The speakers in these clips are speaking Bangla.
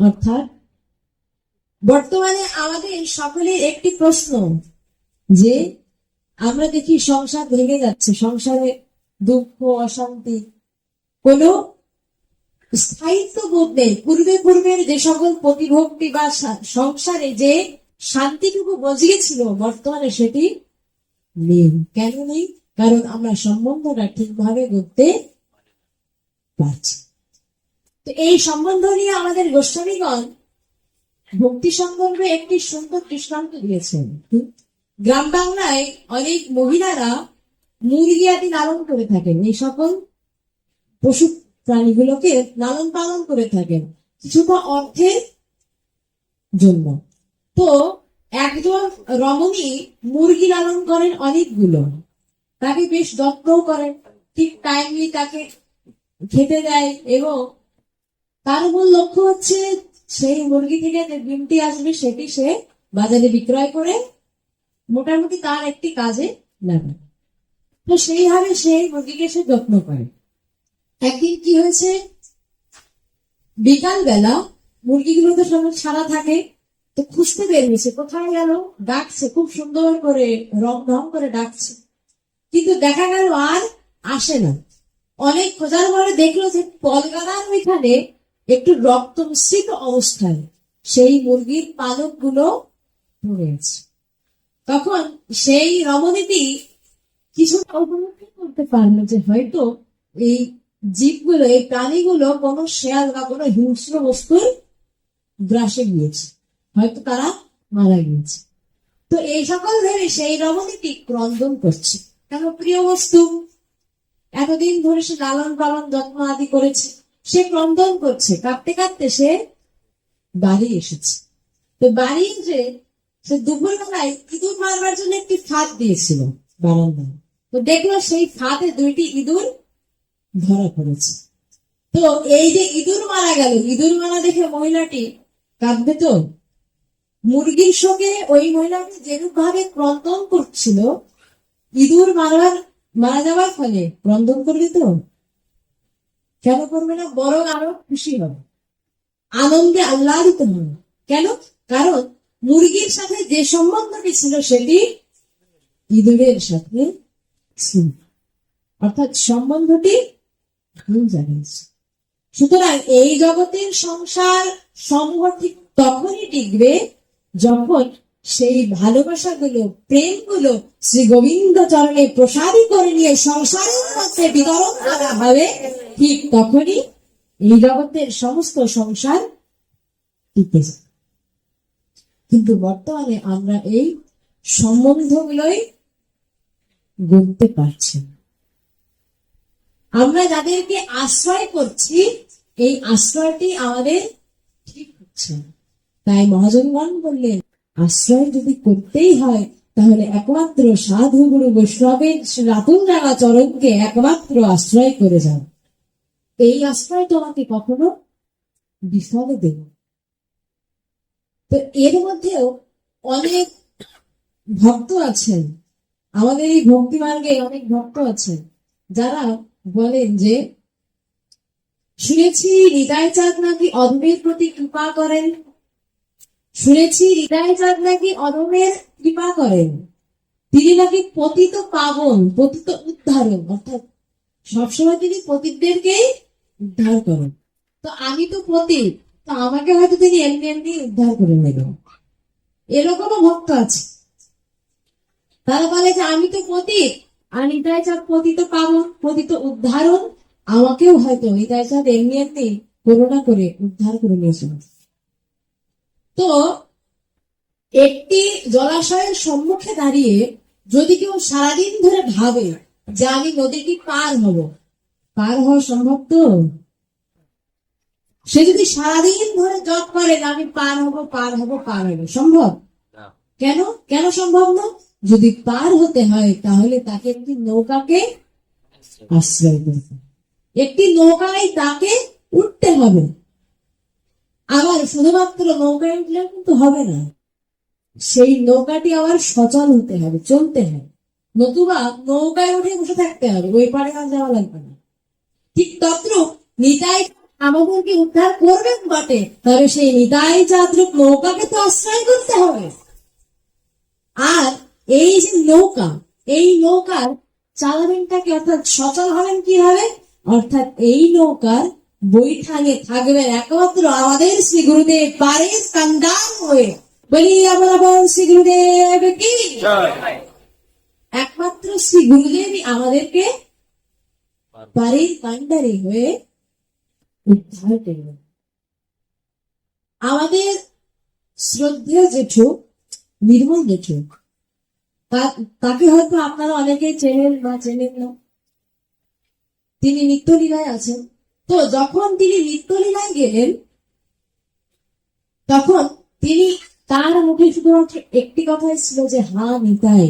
অর্থাৎ বর্তমানে আমাদের সকলের একটি প্রশ্ন, যে আমরা দেখি সংসার ভেঙে যাচ্ছে, সংসারে দুঃখ, অশান্তি কোনো স্থায়িত্ব বোধ নেই। পূর্বে পূর্বের যে সকল প্রতিভক্তি বা সংসারে যে শান্তিটুকু বজিয়েছিল, বর্তমানে সেটি নেই। কেন নেই? কারণ আমরা সম্বন্ধটা ঠিকভাবে করতে পারছি তো এই সম্বন্ধ নিয়ে আমাদের গোস্বামীগণ ভক্তি সম্বন্ধে একটি সুন্দর দৃষ্টান্ত দিয়েছেন? গ্রাম বাংলায় অনেক মহিলারা মুরগি আদি লালন করে থাকেন। এই সকল পশু প্রাণীগুলোকে লালন পালন করে থাকেন। কিছুটা অর্থের জন্য। তো একজন রমণী মুরগি লালন করেন অনেকগুলো। তাকে বেশ যত্নও করেন। ঠিক টাইমলি তাকে খেতে দেয় এবং তার মূল লক্ষ্য হচ্ছে সেই মুরগি থেকে যে ডিমটি আসবে সেটি সে বাজারে বিক্রয় করে মোটামুটি তার একটি কাজে লাগে তো সেইভাবে সেই মুরগিকে সে যত্ন করে। একদিন কি হয়েছে? বিকাল বেলা মুরগিগুলো তো সারা থাকে, তো খুঁজতে বের হয়েছে, কোথায় গেল? ডাকছে, খুব সুন্দর করে রং রং করে ডাকছে। কিন্তু দেখা গেল আর আসে না। অনেক খোঁজার পরে দেখল যে কলকাতার ওইখানে একটু রক্ত মিশ্রিত অবস্থায় সেই মুরগির পালকগুলো আছে। তখন সেই রমণীটি কিছুটা উপলব্ধি করতে পারল যে হয়তো এই জীবগুলো, এই প্রাণীগুলো কোনো শেয়াল বা কোনো হিংস্র বস্তুর গ্রাসে গিয়েছে। হয়তো তারা মারা গিয়েছে। তো এই সকল ধরে সেই রমণীটি ক্রন্দন করছে। কেন প্রিয় বস্তু? এতদিন ধরে সে লালন পালন যত্ন আদি করেছে। সে ক্রন্দন করছে কাঁদতে কাঁদতে সে বাড়ি এসেছে। তো বাড়ি এসে সে দুপুর বেলায় ইঁদুর মারবার জন্য একটি ফাঁদ দিয়েছিল বারান্দায়। তো দেখল সেই ফাঁদে দুইটি ইঁদুর ধরা পড়েছে। তো এই যে ইঁদুর মারা গেল, ইঁদুর মারা দেখে মহিলাটি কাঁদবে তো? মুরগির সঙ্গে ওই মহিলাটি যেরূপ ভাবে ক্রন্দন করছিল, ইঁদুর মারার, মারা যাওয়ার ফলে ক্রন্দন করবে তো? কেন করবে না? বরং আরও খুশি হবে। আনন্দে আহ্লাদিত হবে। কেন? কারণ মুরগির সাথে যে সম্বন্ধটি ছিল সেটি ইঁদুরের সাথে ছিল। অর্থাৎ সম্বন্ধটি ভুল জানিয়েছে। সুতরাং এই জগতের সংসার সমূহ ঠিক তখনই টিকবে যখন সেই ভালোবাসাগুলো, প্রেমগুলো শ্রী গোবিন্দ চরণে প্রসারী করে নিয়ে সংসারের মধ্যে বিতরণ করা হবে, ঠিক তখনই এই জগতের সমস্ত সংসার টিকে কিন্তু বর্তমানে আমরা এই সম্বন্ধগুলোই গড়তে পারছি আমরা যাদেরকে আশ্রয় করছি, এই আশ্রয়টি আমাদের ঠিক হচ্ছে। তাই মহাজনগণ বললেন আশ্রয় যদি করতেই হয়, তাহলে একমাত্র সাধু গুরু বৈষ্ণবের রাতুল রাঙা চরণকে একমাত্র আশ্রয় করে যাও। এই আশ্রয় তোমাকে কখনো বিফলে দেব তো এর মধ্যেও অনেক ভক্ত আছেন। আমাদের এই ভক্তি মার্গে অনেক ভক্ত আছেন। যারা বলেন যে, শুনেছি হৃদয় চাঁদ নাকি অধমের প্রতি কৃপা করেন। শুনেছি হৃদয় চাঁদ নাকি অধমের কৃপা করেন। তিনি নাকি পতিত পাবন, পতিত উদ্ধারণ অর্থাৎ সবসময় তিনি পতিতদেরকেই উদ্ধার করেন। তো আমি তো পতিত, তো আমাকে হয়তো তিনি এমনি এমনি উদ্ধার করে নেবেন এরকমও ভক্ত আছে। তারা বলে যে, আমি তো পতিত, আর হৃদয় চাঁদ পতিত পাবন, পতিত উদ্ধারণ আমাকেও হয়তো হৃদয় চাঁদ এমনি এমনি করুণা করে উদ্ধার করে নিয়েছিল তো একটি জলাশয়ের সম্মুখে দাঁড়িয়ে যদি কেউ সারাদিন ধরে ভাবে যে আমি নদীটি পার হব পার হওয়া সম্ভব তো? সে যদি সারাদিন ধরে জপ করে যে আমি পার হব পার হব পার হব সম্ভব? কেন? কেন সম্ভব না? যদি পার হতে হয় তাহলে তাকে একটি নৌকাকে আশ্রয় করতে একটি নৌকায় তাকে উঠতে হবে। আবার শুধুমাত্র নৌকায় উঠলে কিন্তু হবে না। সেই নৌকাটি আবার সচল হতে হবে, চলতে হবে। নতুবা নৌকায় উঠে বসে থাকতে হবে, ওই পারে আর যাওয়া লাগবে না। ঠিক তত্র নিতাই আমাদেরকে উদ্ধার করবেন বটে, তবে সেই নিতাই যাত্রক নৌকাকে তো আশ্রয় করতে হবে। আর এই যে নৌকা, এই নৌকার চালাবেনটাকে অর্থাৎ সচল হবেন কীভাবে? অর্থাৎ এই নৌকার বৈঠাঙে থাকবেন একমাত্র আমাদের শ্রী গুরুদেব পারে কান্দার হয়ে। বলি আমরা বল শ্রী গুরুদেব কি? একমাত্র শ্রী গুরুদেবই আমাদেরকে বাড়ির কান্ডারি হয়ে উদ্ধার করবেন। আমাদের শ্রদ্ধেয় জেঠু নির্মল জেঠু তাকে হয়তো আপনারা অনেকে চেনেন বা চেনেন না। তিনি নিত্যলীলায় আছেন। তো যখন তিনি নিত্যলীলায় গেলেন, তখন তিনি তার মুখে শুধুমাত্র একটি কথাই ছিল যে, হা নিতাই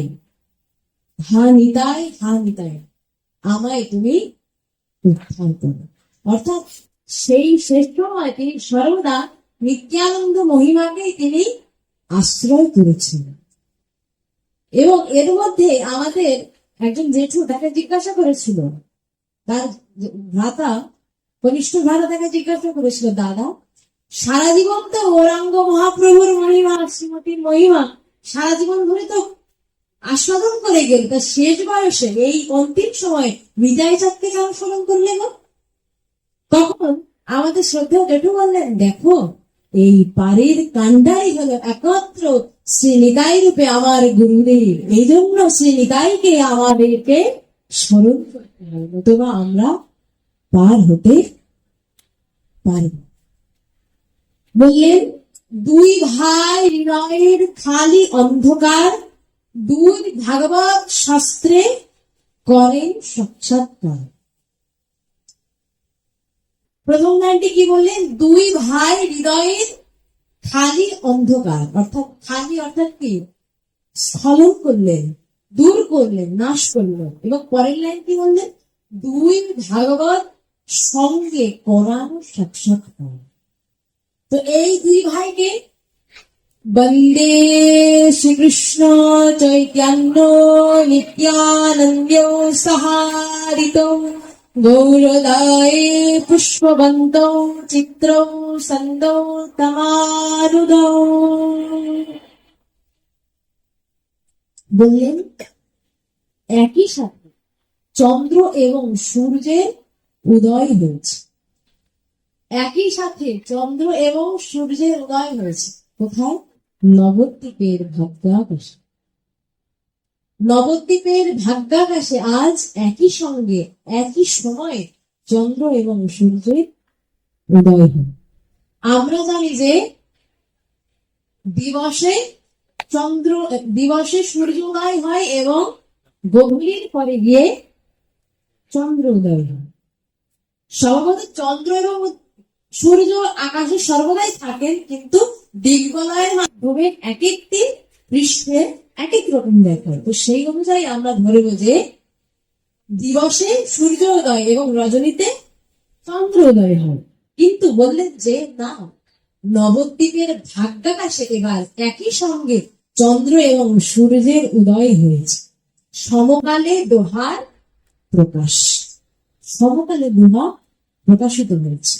হা নিতাই হা নিতাই, আমায় তুমি উদ্ধার করো। অর্থাৎ সেই শেষ সময় তিনি সর্বদা নিত্যানন্দ মহিমাকেই তিনি আশ্রয় করেছিলেন এবং এর মধ্যে আমাদের একজন জেঠু তাকে জিজ্ঞাসা করেছিল, তার ভ্রাতা কনিষ্ঠ ভ্রাতা তাকে জিজ্ঞাসা করেছিল, দাদা, সারা জীবন তো ওরাঙ্গ মহাপ্রভুর মহিমা, শ্রীমতীর মহিমা, সারা জীবন ধরে তো আস্বাদন করে গেল, তা শেষ বয়সে এই অন্তিম সময়ে বিদায় চাঁদকে কেন স্মরণ করলে গো? তখন আমাদের শ্রদ্ধা জেঠু বললেন, দেখো, এই পাড়ির কান্ডাই হলো একত্র শ্রী নিতাই রূপে আমার গুরুদেব। এই জন্য শ্রী নিতাইকে আমাদেরকে স্মরণ করতে হবে। নতুবা আমরা পার হতে পারব। বললেন, দুই ভাই হৃদয়ের খালি অন্ধকার, দুই ভাগবত শাস্ত্রে করেন সাক্ষাৎকার। প্রথম লাইনটি কি বললেন? দুই ভাই হৃদয়ের খালি অন্ধকার, অর্থাৎ খালি অর্থাৎ কি? স্খলন করলেন, দূর করলেন, নাশ করলেন। এবং পরের লাইন কি বললেন, দুই ভাগবত সঙ্গে করানো সাক্ষাৎকার তো এই দুই ভাইকে বন্দে শ্রীকৃষ্ণ চৈতন্য নিত্যানন্দ সহারিত গৌরদায় পুষ্পবন্ত চিত্র সন্দ তমারুদ বললেন, একই সাথে চন্দ্র এবং সূর্যের উদয় হয়েছে। একই সাথে চন্দ্র এবং সূর্যের উদয় হয়েছে। কোথায়? নবদ্বীপের ভাগ্যাকাশে নবদ্বীপের ভাগ্যাকাশে আজ একই সঙ্গে একই সময়ে চন্দ্র এবং সূর্যের উদয় হয় আমরা জানি যে দিবসে চন্দ্র দিবসে সূর্য উদয় হয় এবং গভীর পরে গিয়ে চন্দ্র উদয় হয়। সম্ভবত চন্দ্র এবং সূর্য আকাশে সর্বদাই থাকেন, কিন্তু দিগবলয়ের মাধ্যমে এক একটি পৃষ্ঠে এক এক রকম দেখায়। তো সেই অনুযায়ী আমরা ধরব যে দিবসে সূর্য উদয় এবং রজনীতে চন্দ্র উদয় হয়। কিন্তু বললেন যে, না, নবদ্বীপের ভাগ্যাকাশে এবার একই সঙ্গে চন্দ্র এবং সূর্যের উদয় হয়েছে। সমকালে দোহার প্রকাশ। সমকালে দোহা প্রকাশিত হয়েছে।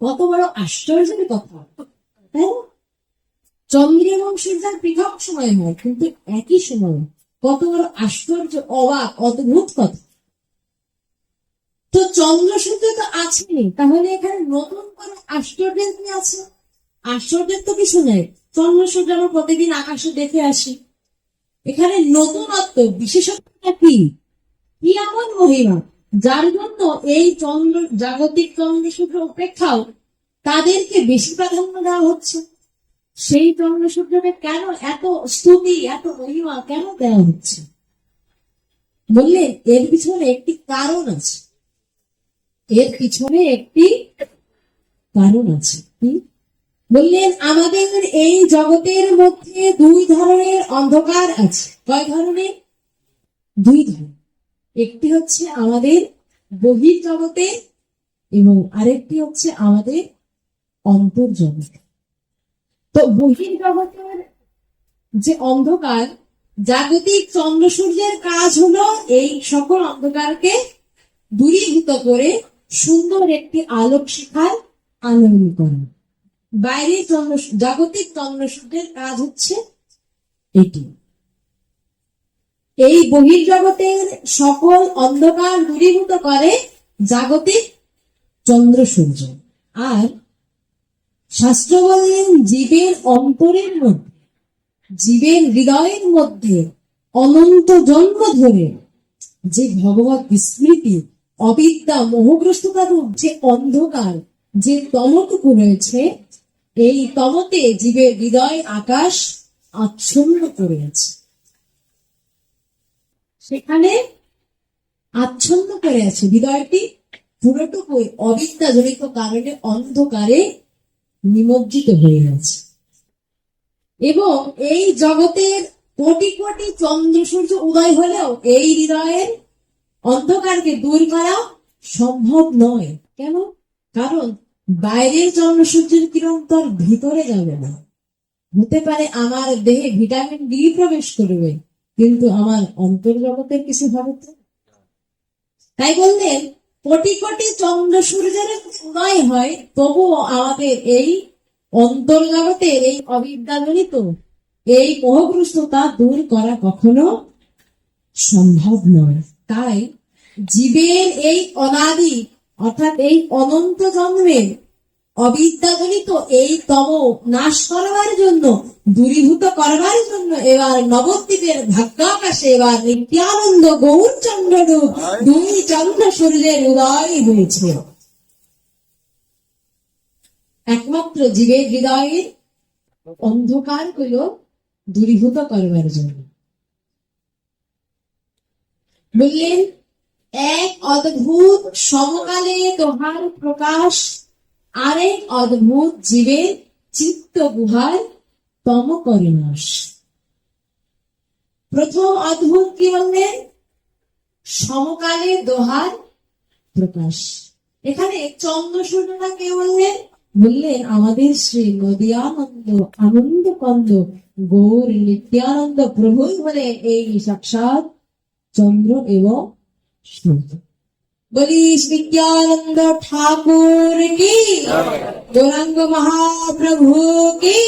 কত বড় আশ্চর্যের কথা। তাই চন্দ্র এবং সূর্যের পৃথক সময় হয়, কিন্তু একই সময় কত বড় আশ্চর্য, অবাক, অদ্ভুত কথা। তো চন্দ্র সূর্য তো আছেই, তাহলে এখানে নতুন করে আশ্চর্যের কি আছে? আশ্চর্যের তো কিছু নেই। চন্দ্র সূর্য আমরা প্রতিদিন আকাশে দেখে আসি। এখানে নতুনত্ব, বিশেষত্বটা কি? কি এমন মহিমা? যার জন্য এই চন্দ্র, জাগতিক চন্দ্র সূর্য অপেক্ষাও তাদেরকে বেশি প্রাধান্য দেওয়া হচ্ছে। সেই চন্দ্র সূর্যকে কেন এত স্তুতি, এত মহিমা কেন দেওয়া হচ্ছে? বললে এর পিছনে একটি কারণ আছে। এর পিছনে একটি কারণ আছে। বললেন আমাদের এই জগতের মধ্যে দুই ধরনের অন্ধকার আছে। কয় ধরনের? দুই ধরনের। একটি হচ্ছে আমাদের বহির জগতে এবং আরেকটি হচ্ছে আমাদের অন্তর জগতে। তো বহির জগতের যে অন্ধকার, জাগতিক চন্দ্র সূর্যের কাজ হলো এই সকল অন্ধকারকে দূরীভূত করে সুন্দর একটি আলোক শিখায় আনয়ন করা। বাইরে চন্দ্র জাগতিক চন্দ্রসূর্যের কাজ হচ্ছে এটি। এই বহির্জগতের সকল অন্ধকার দূরীভূত করে জাগতিক চন্দ্র সূর্য। আর শাস্ত্র বলেন জীবের অন্তরের মধ্যে, জীবের হৃদয়ের মধ্যে অনন্ত জন্ম ধরে যে ভগবত বিস্মৃতি অবিদ্যা মোহগ্রস্ততা রূপ যে অন্ধকার যে তমটুকু রয়েছে, এই তমতে জীবের হৃদয় আকাশ আচ্ছন্ন করে আছে সেখানে আচ্ছন্ন করে আছে। হৃদয়টি পুরোটুকুই অবিদ্যাজনিত কারণে অন্ধকারে নিমজ্জিত হয়ে গেছে। এবং এই জগতের কোটি কোটি চন্দ্র সূর্য উদয় হলেও এই হৃদয়ের অন্ধকারকে দূর করা সম্ভব নয়। কেন? কারণ বাইরের চন্দ্র সূর্যের কিরণ তার ভিতরে যাবে না। হতে পারে আমার দেহে ভিটামিন ডি প্রবেশ করবে। কিন্তু আমার অন্তর্জগতের কিছু হবে। তো তাই বললেন, কোটি কোটি চন্দ্র সূর্যের উদয় হয়, তবুও আমাদের এই অন্তর্জগতের এই অবিদ্যাজনিত, এই মোহগ্রস্ততা দূর করা কখনো সম্ভব নয়। তাই জীবের এই অনাদি, অর্থাৎ এই অনন্ত জন্মের অবিদ্যাজনিত এই তম নাশ করবার জন্য দূরীভূত করবার জন্য এবার নবদ্বীপের ভাগ্যাকাশে এবার নিত্যানন্দ গৌর চন্দ্ররূপ দুই চন্দ্র সূর্যের উদয় হয়েছে। একমাত্র জীবের হৃদয়ের অন্ধকারগুলো দূরীভূত করবার জন্য। বললেন এক অদ্ভুত সমকালে তোহার প্রকাশ আরেক অদ্ভুত জীবের চিত্ত গুহার তম করে প্রথম অদ্ভুত কি বললেন সমকালে দোহার প্রকাশ। এখানে চন্দ্র সূর্যটা কে বললেন বললেন আমাদের শ্রী নদিয়ানন্দ আনন্দ কন্দ গৌর, নিত্যানন্দ প্রভুই বলে এই সাক্ষাৎ চন্দ্র এবং সূর্য। বলিস নিত্যানন্দ ঠাকুর কি গৌরাঙ্গ মহাপ্রভু কি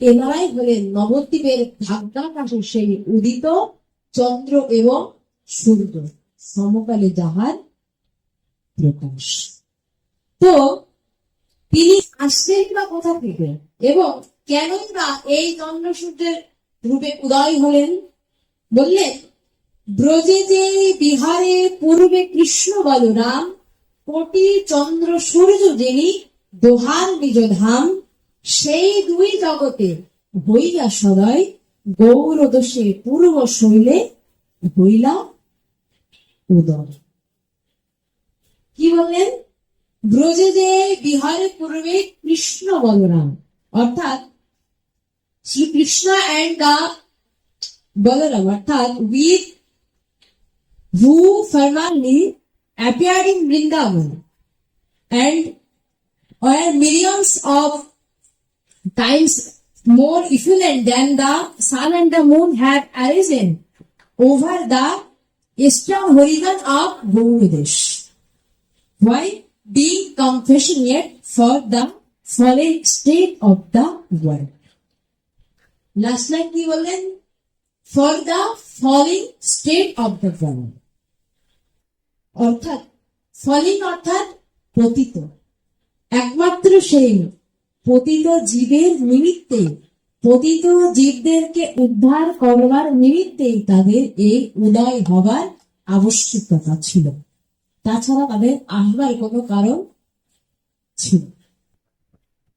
এনারাই হলেন নবদ্বীপের ভাগ্যাকাশে সেই উদিত, চন্দ্র এবং সূর্য, সমকালে যাহার প্রকাশ। তো, তিনি আসছেন বা কোথা থেকে? এবং কেনই বা এই চন্দ্র সূর্যের রূপে উদয় হলেন? বললেন ব্রজে যে বিহারে পূর্বে কৃষ্ণ বলরাম, কোটি চন্দ্র সূর্য যিনি দোহার নিজ সেই দুই জগতে হইয়া সদয় গৌরদোষে পূর্ব শৈলে হইলা উদয় কি বললেন? ব্রজে যে বিহারে পূর্বে কৃষ্ণ বলরাম, অর্থাৎ শ্রীকৃষ্ণ অ্যান্ড দা বলরাম, অর্থাৎ with who formerly appeared in Vrindavan and were millions of times more effulgent than the sun and the moon have arisen over the eastern horizon of Gauradesh. Why? Being compassionate for the fallen state of the world. Last night we were in for the falling state of the world. অর্থাৎ ফলিং অর্থাৎ পতিত। একমাত্র সেই পতিত জীবের নিমিত্তে পতিত জীবদেরকে উদ্ধার করবার নিমিত্তেই তাদের এই উদয় হবার আবশ্যকতা ছিল। তাছাড়া তাদের আসবার কোনো কারণ ছিল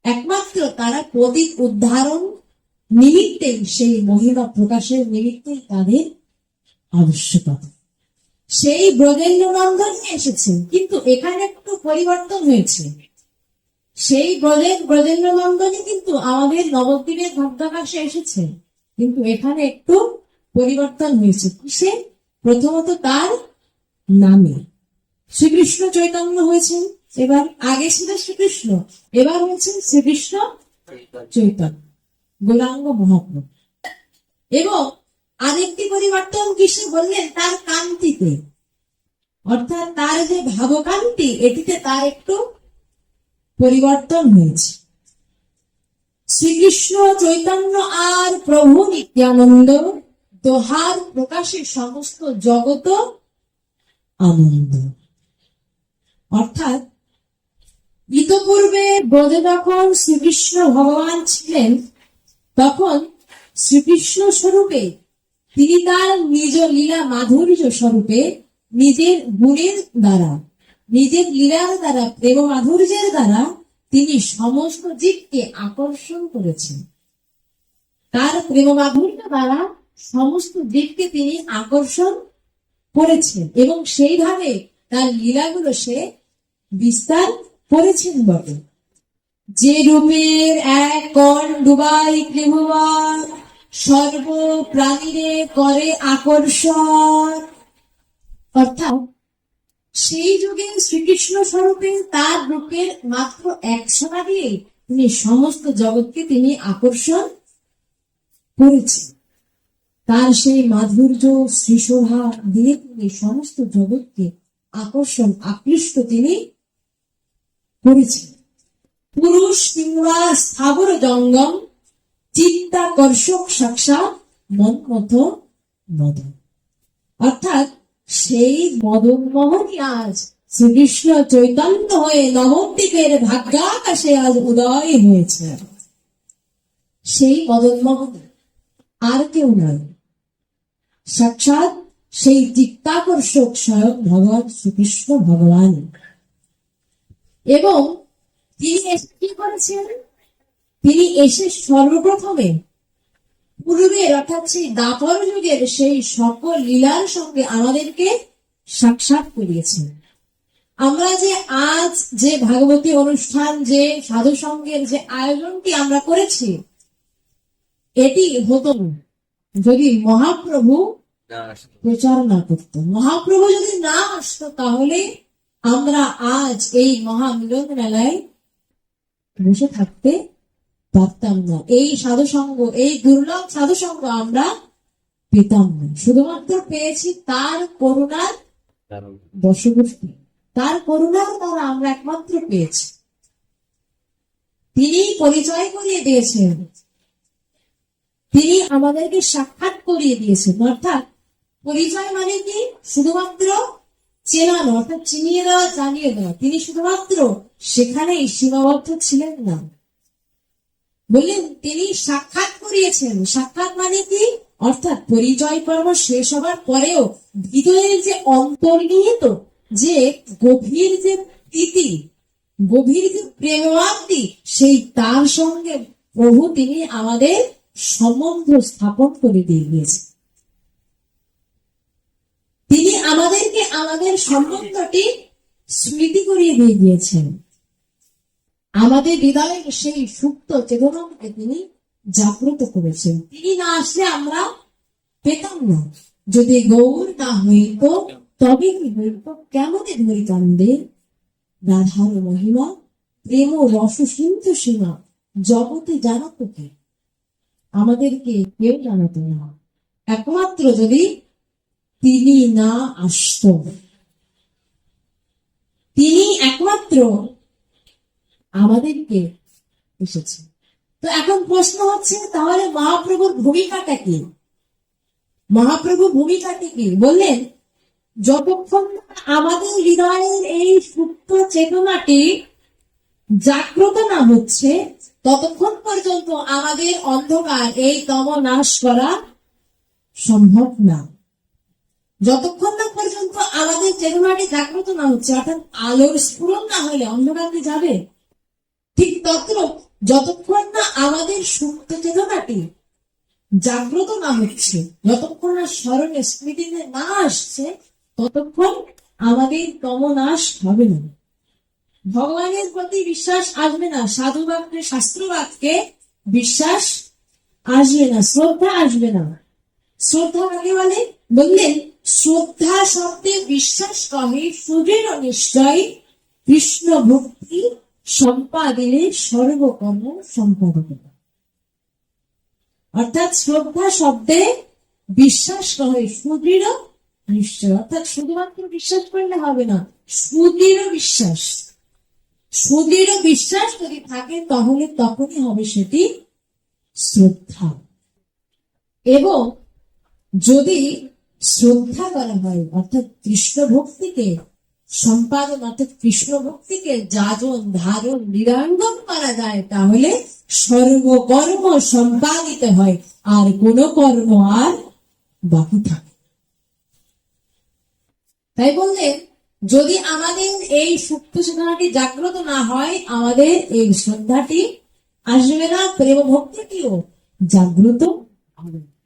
একমাত্র তারা পতিত উদ্ধারণ নিমিত্তেই, সেই মহিমা প্রকাশের নিমিত্তেই তাদের আবশ্যকতা। সেই ব্রজেন্দ্র নন্দন এসেছেন কিন্তু এখানে একটু পরিবর্তন হয়েছে। সেই ব্রজেন ব্রজেন্দ্র নন্দনই কিন্তু আমাদের নবদ্বীপের ভক্তাকাশে এসেছে, কিন্তু এখানে একটু পরিবর্তন হয়েছে। কিসে প্রথমত তার নামে শ্রীকৃষ্ণ চৈতন্য হয়েছেন, এবার আগে ছিল শ্রীকৃষ্ণ, এবার হয়েছেন শ্রীকৃষ্ণ চৈতন্য, গৌরাঙ্গ মহাপ্রভু। এবং আরেকটি পরিবর্তন কিসে বললেন, তার কান্তিতে। অর্থাৎ তার যে ভাবকান্তি, এটিতে তার একটু পরিবর্তন হয়েছে। শ্রীকৃষ্ণ চৈতন্য আর প্রভু নিত্যানন্দ দোহার প্রকাশে সমস্ত জগত আনন্দ। অর্থাৎ, ইতপূর্বে ব্রজে যখন শ্রীকৃষ্ণ ভগবান ছিলেন, তখন শ্রীকৃষ্ণ স্বরূপে তিনি তার নিজ লীলা মাধুর্য স্বরূপে নিজের গুণের দ্বারা, নিজের লীলার দ্বারা, প্রেম মাধুর্যের দ্বারা তিনি সমস্ত জীবকে আকর্ষণ করেছেন। তার প্রেম মাধুর্য দ্বারা সমস্ত জীবকে তিনি আকর্ষণ করেছেন এবং সেইভাবে তার লীলাগুলো সে বিস্তার করেছেন বটে। যে রূপের এক কণ ডুবাই ত্রিভুবন সর্ব প্রাণীরে করে আকর্ষণ। অর্থাৎ সেই যুগে শ্রীকৃষ্ণ স্বরূপে তার রূপের মাত্র এক একশোটা দিয়ে তিনি সমস্ত জগৎকে তিনি আকর্ষণ করেছেন। তার সেই মাধুর্য শ্রীশোভা দিয়ে তিনি সমস্ত জগৎকে আকর্ষণ, আকৃষ্ট তিনি করেছেন। পুরুষ কিংবা স্থাবর জঙ্গম চিত্তাকর্ষক সাক্ষাৎ মন মত মদন অর্থাৎ সেই মদন মোহনই আজ শ্রীকৃষ্ণ চৈতন্য হয়ে নবদ্বীপের ভাগ্যাকাশে আজ উদয় হয়েছে। সেই মদন মোহন আর কেউ নয়। সাক্ষাৎ সেই চিত্তাকর্ষক স্বয়ং ভগবান শ্রীকৃষ্ণ ভগবান। এবং তিনি কি করেছেন? তিনি এসে সর্বপ্রথমে পূর্বের অর্থাৎ সেই দাপর যুগের সেই সকল লীলার সঙ্গে আমাদেরকে সাক্ষাৎ করিয়েছেন। আমরা যে আজ যে ভাগবতী অনুষ্ঠান যে সাধু সঙ্গের যে আয়োজনটি আমরা করেছি এটি হতো যদি মহাপ্রভু প্রচার না করতো। মহাপ্রভু যদি না আসতো তাহলে আমরা আজ এই মহামিলন মেলায় বসে থাকতে পারতাম না। এই সাধু সঙ্গ এই দুর্লভ সাধু সঙ্গ আমরা পেতাম না। শুধুমাত্র পেয়েছি তার করুণার বশবর্তী। তার করুণার দ্বারা আমরা একমাত্র পেয়েছি। তিনি পরিচয় করিয়ে দিয়েছেন। তিনি আমাদেরকে সাক্ষাৎ করিয়ে দিয়েছেন। অর্থাৎ পরিচয় মানে কি? শুধুমাত্র চেনানো অর্থাৎ চিনিয়ে দেওয়া জানিয়ে দেওয়া। তিনি শুধুমাত্র সেখানেই সীমাবদ্ধ ছিলেন না। বললেন, তিনি সাক্ষাৎ করিয়েছেন। সাক্ষাৎ মানে কি? অর্থাৎ পরিচয় পর্ব শেষ হবার পরেও ভিতরের যে অন্তর্নিহিত, যে গভীর যে প্রীতি, গভীর যে প্রেমাব্দি সেই তার সঙ্গে প্রভু তিনি আমাদের সম্বন্ধ স্থাপন করে দিয়ে গিয়েছেন। তিনি আমাদেরকে আমাদের সম্বন্ধটি স্মৃতি করিয়ে দিয়ে গিয়েছেন। আমাদের হৃদয়ের সেই সুপ্ত চেতনাকে তিনি জাগ্রত করেছেন। তিনি না আসলে আমরা পেতাম না। যদি গৌর না হইত, তবে কি হইত? কেমনে ধরিকান্দে রাধার মহিমা, প্রেম রস সিন্ধু সীমা জগতে জানাতো কে? আমাদেরকে কেউ জানাতো না। একমাত্র যদি তিনি না আসত। তিনি একমাত্র আমাদেরকে এসেছে। তো এখন প্রশ্ন হচ্ছে, তাহলে মহাপ্রভুর ভূমিকাটা কি? মহাপ্রভুর ভূমিকাটি কি? বললেন, যতক্ষণ আমাদের হৃদয়ের এই সুপ্ত চেতনাটি জাগ্রত না হচ্ছে, ততক্ষণ পর্যন্ত আমাদের অন্ধকার এই তম নাশ করা সম্ভব না। যতক্ষণ না পর্যন্ত আমাদের চেতনাটি জাগ্রত না হচ্ছে, অর্থাৎ আলোর স্ফুরণ না হলে অন্ধকারে যাবে? ঠিক তত্র যতক্ষণ না আমাদের সুপ্ত চেতনাটি জাগ্রত না হচ্ছে, যতক্ষণ না স্মরণে স্মৃতিতে না আসছে, ততক্ষণ আমাদের তমনাশ হবে না। ভগবানের প্রতি বিশ্বাস আসবে না সাধু বাক্যে শাস্ত্র বাক্যে বিশ্বাস আসবে না, শ্রদ্ধা আসবে না। শ্রদ্ধা কাকে বলে? বললেন, শ্রদ্ধা শব্দে বিশ্বাস করে সুদৃঢ় নিশ্চয় কৃষ্ণ ভক্তি সম্পাদনে সর্বকর্ম সম্পাদকতা। অর্থাৎ শ্রদ্ধা শব্দে বিশ্বাস করে সুদৃঢ় নিশ্চয়। অর্থাৎ শুধুমাত্র বিশ্বাস করলে হবে না, সুদৃঢ় বিশ্বাস। সুদৃঢ় বিশ্বাস যদি থাকে, তাহলে তখনই হবে সেটি শ্রদ্ধা। এবং যদি শ্রদ্ধা করা হয়, অর্থাৎ কৃষ্ণ ভক্তিকে সম্পাদন অর্থাৎ কৃষ্ণ ভক্তিকে যাজন, ধারণ নিরঙ্গন করা যায়, তাহলে সর্বকর্ম সম্পাদিত হয় আর কোন কর্ম আর বাকি থাকে তাই বললেন, যদি আমাদের এই সুপ্ত চেতনাটি জাগ্রত না হয়, আমাদের এই শ্রদ্ধাটি আসবে না প্রেম ভক্তিটিও জাগ্রত হবে না।